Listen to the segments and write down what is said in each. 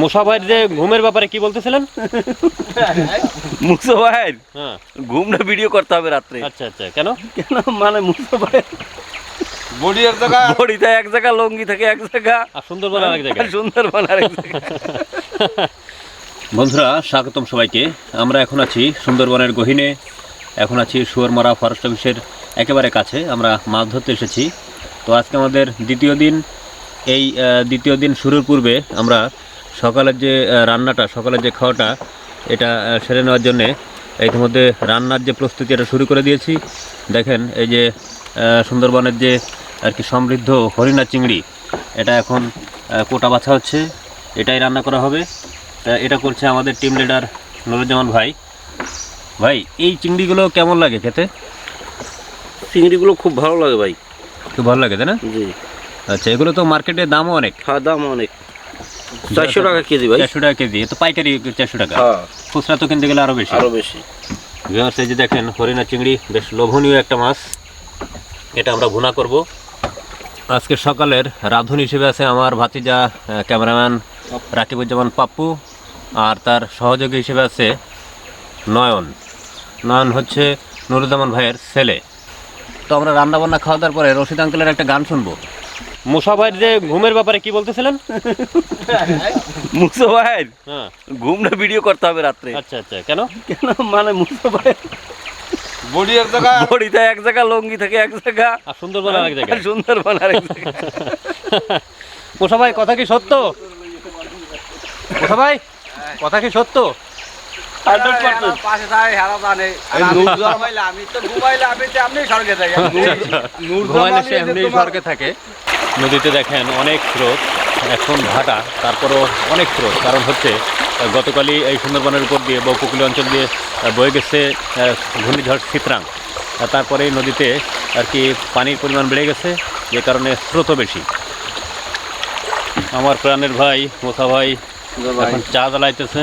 মুসা ভাইয়ের যে ঘুমের ব্যাপারে কি বলতেছিলেন? মুসো ভাইয়ের হ্যাঁ। ঘুমটা ভিডিও করতে হবে রাত্রে। আচ্ছা আচ্ছা কেন? কেন? মানে মুসো ভাইয়ের বডি এক জায়গা। বড়িতে এক জায়গা লঙ্গি থাকে এক জায়গা। আর সুন্দরবন আরেক জায়গায় সুন্দরবন আরেক জায়গা। বন্ধুরা স্বাগতম সবাইকে। আমরা এখন আছি সুন্দরবনের গহিনে। এখন আছি সুয়ারমারা ফরেস্ট অফিসের একেবারে কাছে। আমরা মাছ ধরতে এসেছি। তো আজকে আমাদের দ্বিতীয় দিন। এই দ্বিতীয় দিন শুরুর পূর্বে আমরা সকালের যে রান্নাটা সকালের যে খাওয়াটা এটা সেরে নেওয়ার জন্যে ইতিমধ্যে রান্নার যে প্রস্তুতি এটা শুরু করে দিয়েছি। দেখেন এই যে সুন্দরবনের যে আর কি সমৃদ্ধ হরিণা চিংড়ি এটা এখন কোটা বাছা হচ্ছে এটাই রান্না করা হবে। এটা করছে আমাদের টিম লিডার নুরুজ্জামান ভাই। ভাই এই চিংড়িগুলো কেমন লাগে খেতে? চিংড়িগুলো খুব ভালো লাগে ভাই। খুব ভালো লাগে তাই না? জি। আচ্ছা এগুলো তো মার্কেটে দামও অনেক। খাওয়া দাম অনেক। চারশো টাকা কেজি ভাই? চারশো টাকা কেজি তো পাইকারি চারশো টাকা। হ্যাঁ। খুচরা তো কিনতে গেলে আরও বেশি। আরও বেশি। ভিউয়ার্স এই যে দেখেন হরিণা চিংড়ি বেশ লোভনীয় একটা মাছ। এটা আমরা ভুনা করব। আজকে সকালের রাঁধুন হিসেবে আছে আমার ভাতিজা ক্যামেরাম্যান রাকিবুজ্জামান পাপ্পু আর তার সহযোগী হিসেবে আছে নয়ন। নয়ন হচ্ছে নুরুজ্জামান ভাইয়ের ছেলে। তো আমরা রান্না বান্না খাওয়া দাওয়ার পরে রশিদ আঙ্কেলের একটা গান শুনব। মুসা ভাইয়ের যে ঘুমের ব্যাপারে কি বলতেছিলেন? মুসো ভাইয়ের হ্যাঁ ঘুমটা ভিডিও করতে হবে রাত্রে। আচ্ছা আচ্ছা। কেন? কেন? মানে মুসো ভাইয়ের বডি এক জায়গা। বড়িতে এক জায়গা লঙ্গি থাকে এক জায়গা। আর সুন্দরবন আরেক জায়গায়। সুন্দরবন আরেক জায়গা মোসা ভাই কথা কি সত্য? মোসা ভাই কথা কি সত্য? আমি তো ঘুমাইলে আমি তো স্বর্গে ঘুমাইলে সে এমনি স্বর্গে থাকে। নদীতে দেখেন অনেক স্রোত এখন ভাটা তারপরও অনেক স্রোত। কারণ হচ্ছে গতকালই এই সুন্দরবনের উপর দিয়ে বা উপকূলীয় অঞ্চল দিয়ে বয়ে গেছে ঘূর্ণিঝড় সিত্রাং আর তারপরে এই নদীতে আর কি পানির পরিমাণ বেড়ে গেছে যে কারণে স্রোতও বেশি। আমার প্রাণের ভাই মোসা ভাই। এখন চা জ্বালাইতেছে।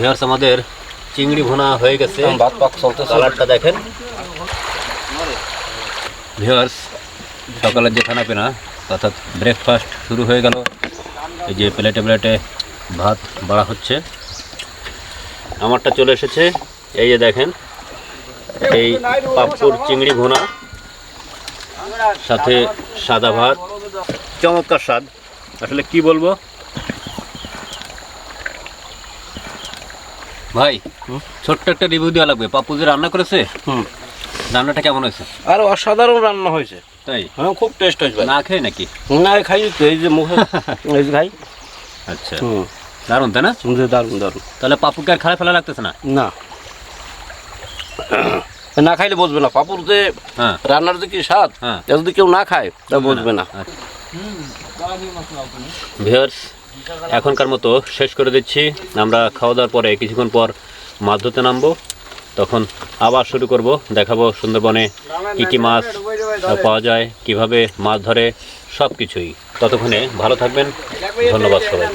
ভিউয়ার্স আমাদের চিংড়ি ভুনা হয়ে গেছে। ভাত পাক চলতেছে। কালারটা দেখেন। ভিউয়ার্স সকালের যে খানা পিনা অর্থাৎ ব্রেকফাস্ট শুরু হয়ে গেল। এই যে প্লেটে প্লেটে ভাত বাড়া হচ্ছে। আমারটা চলে এসেছে। এই যে দেখেন এই পাপ্পুর চিংড়ি ভুনা সাথে সাদা ভাত। চমৎকার স্বাদ। আসলে কি বলব? ভাই ছোট্ট একটা রিভিউ দেওয়া লাগবে। পাপ্পু যে রান্না করেছে হুম। রান্নাটা কেমন হয়েছে? আর অসাধারণ রান্না হয়েছে। তাই? হ্যাঁ খুব টেস্ট হয়েছে না খেয়ে নাকি? না খাই তো এই যে মুখে এই যে খাই। আচ্ছা। হুম। দারুণ তাই না? যে দারুণ দারুণ। তাহলে পাপ্পুকে আর খারাপ ফেলা লাগতেছে না? না। না খাইলে বুঝবে না। পাপুর যে হ্যাঁ। রান্নার যে কি স্বাদ হ্যাঁ। যদি কেউ না খায় তা বুঝবে না ভিউয়ার্স এখনকার মতো শেষ করে দিচ্ছি। আমরা খাওয়া দাওয়ার পরে কিছুক্ষণ পর মাছ ধরতে নামবো। তখন আবার শুরু করব। দেখাবো সুন্দরবনে কী কী মাছ পাওয়া যায়, কীভাবে মাছ ধরে সব কিছুই ততক্ষণে ভালো থাকবেন। ধন্যবাদ সবাই